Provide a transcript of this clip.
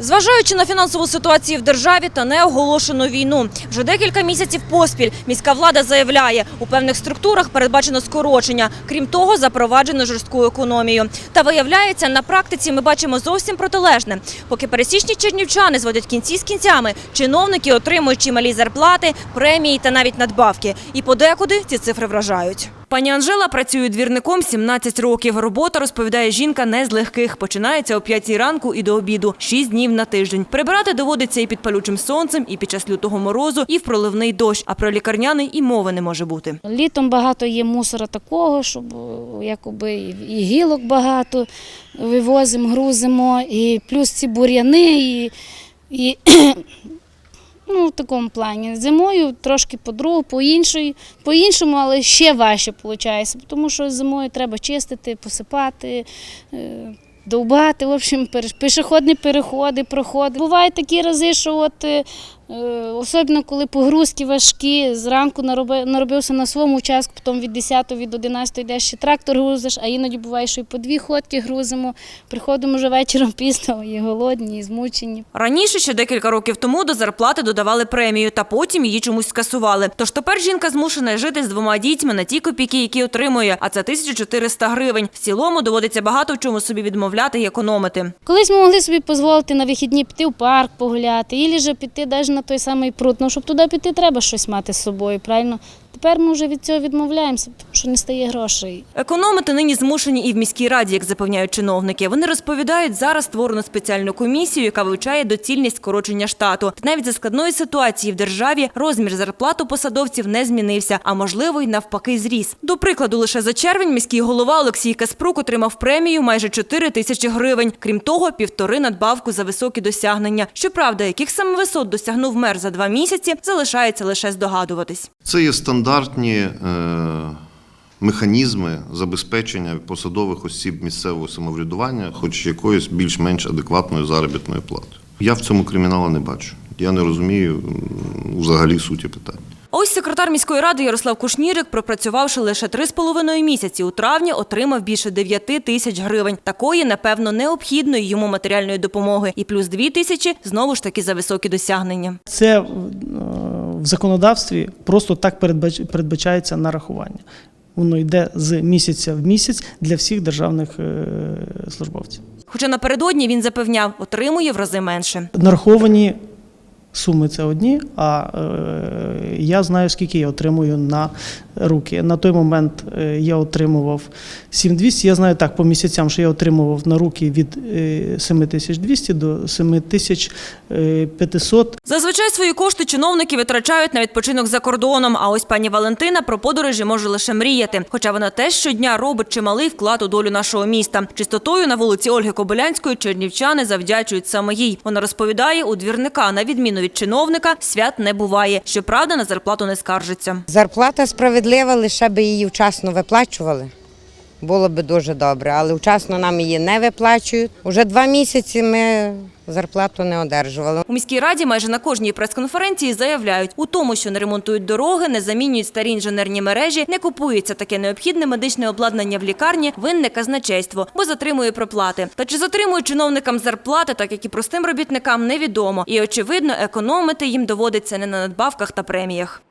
Зважаючи на фінансову ситуацію в державі та неоголошену війну, вже декілька місяців поспіль міська влада заявляє, у певних структурах передбачено скорочення. Крім того, запроваджено жорстку економію. Та виявляється, на практиці ми бачимо зовсім протилежне. Поки пересічні чернівчани зводять кінці з кінцями, чиновники отримують чималі зарплати, премії та навіть надбавки. І подекуди ці цифри вражають. Пані Анжела працює двірником 17 років. Робота, розповідає жінка, не з легких. Починається о 5 ранку і до обіду, 6 днів на тиждень. Прибирати доводиться і під палючим сонцем, і під час лютого морозу, і в проливний дощ. А про лікарняний і мови не може бути. Літом багато є мусора такого, щоб о, якоби і гілок багато вивозимо, грузимо, і плюс ці бур'яни, і, і ну, в такому плані. Зимою трошки по-другому, по-іншому, по-іншому, але ще важче виходить, тому що зимою треба чистити, посипати. е, Довбати, в общем, пішохідні переходи, проходи. Бувають такі рази, що от Е, Особливо, коли погрузки важкі, зранку нароби- наробився на своєму участку, потім від 10 від 11 йдеш ще трактор грузиш, а іноді буває, що і по дві ходки грузимо. Приходимо вже вечором пізно, і голодні, і змучені. Раніше, ще декілька років тому, до зарплати додавали премію, та потім її чомусь скасували. Тож тепер жінка змушена жити з двома дітьми на ті копійки, які отримує, а це 1400 гривень. В цілому доводиться багато в чому собі відмовляти і економити. Колись ми могли собі дозволити на вихідні піти в парк погуляти, і же піти навіть на той самий пруд. Ну, щоб туди піти, треба щось мати з собою, правильно? Тепер ми вже від цього відмовляємося, тому що не стає грошей. Економити нині змушені і в міській раді, як запевняють чиновники. Вони розповідають, зараз створено спеціальну комісію, яка вивчає доцільність скорочення штату. Та навіть за складної ситуації в державі розмір зарплат у посадовців не змінився, а можливо й навпаки зріс. До прикладу, лише за червень міський голова Олексій Каспрук отримав премію майже 4 тисячі гривень. Крім того, півтори надбавку за високі досягнення. Щоправда, яких саме висот досягнув мер за два місяці, залишається лише здогадуватись. Це є стандартні е, механізми забезпечення посадових осіб місцевого самоврядування, хоч якоюсь більш-менш адекватною заробітною платою. Я в цьому криміналу не бачу. Я не розумію взагалі суті питання. Ось секретар міської ради Ярослав Кушнірик, пропрацювавши лише три з половиною місяці, у травні отримав більше 9 тисяч гривень. Такої, напевно, необхідної йому матеріальної допомоги. І плюс 2 тисячі знову ж таки за високі досягнення. Це в законодавстві просто так передбач- передбачається нарахування. Воно йде з місяця в місяць для всіх державних е, службовців. Хоча напередодні він запевняв, отримує в рази менше. Нараховані суми це одні, а е, я знаю, скільки я отримую на руки. На той момент е, я отримував 7200. Я знаю так по місяцям, що я отримував на руки від е, 7200 до 7500. Зазвичай свої кошти чиновники витрачають на відпочинок за кордоном. А ось пані Валентина про подорожі може лише мріяти. Хоча вона теж щодня робить чималий вклад у долю нашого міста. Чистотою на вулиці Ольги Кобилянської чернівчани завдячують саме їй. Вона розповідає, у двірника, на відміну від чиновника, свят не буває. Щоправда, на зарплату не скаржиться. Зарплата справедлива, лише би її вчасно виплачували. Було би дуже добре, але вчасно нам її не виплачують. Уже два місяці ми зарплату не одержували. У міській раді майже на кожній прес-конференції заявляють, у тому, що не ремонтують дороги, не замінюють старі інженерні мережі, не купується таке необхідне медичне обладнання в лікарні, винне казначейство, бо затримує проплати. Та чи затримують чиновникам зарплати, так як і простим робітникам, невідомо. І очевидно, економити їм доводиться не на надбавках та преміях.